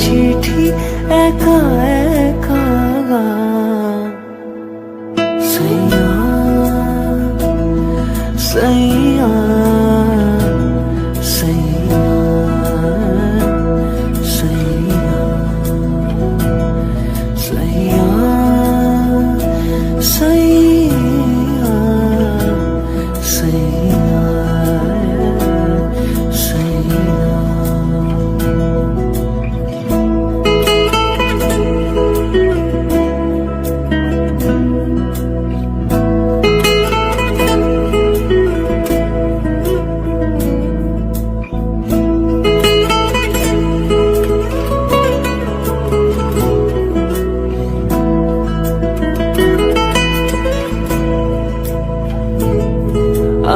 চিঠি একা একা গান সৈয়া সৈয়া